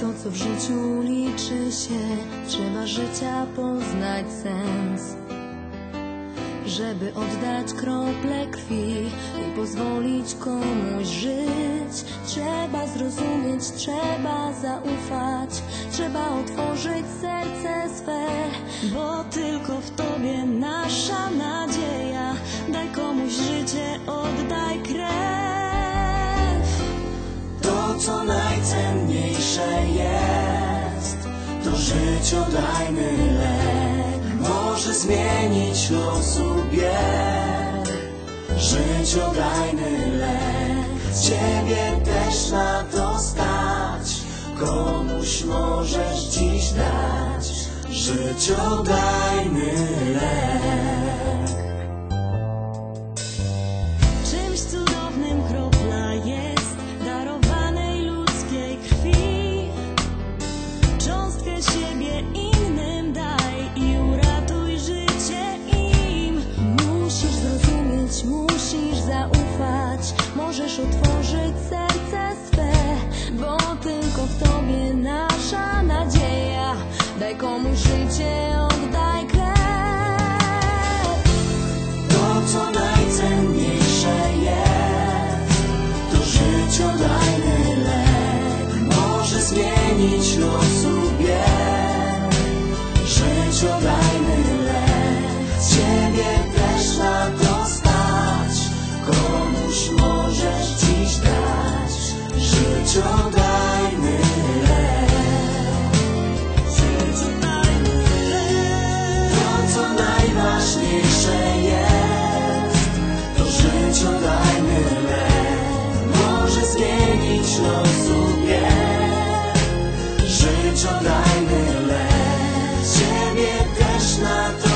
to, co w życiu liczy się, trzeba życia poznać sens. Żeby oddać krople krwi i pozwolić komuś żyć, trzeba zrozumieć, trzeba zaufać, trzeba otworzyć serce swe, bo tylko w Tobie nasza to życiodajny lek. Może zmienić losu bieg. Życiodajny lek. Z ciebie też na dostać. Komuś możesz dziś dać. Życiodajny lek. Zmienić losu bieg. Życiodajny lek. Z ciebie też na dostać. Komuś możesz dziś dać. Życiodajny lek. Życiodajny lek. To, co najważniejsze jest, to życiodajny lek. Może zmienić los not the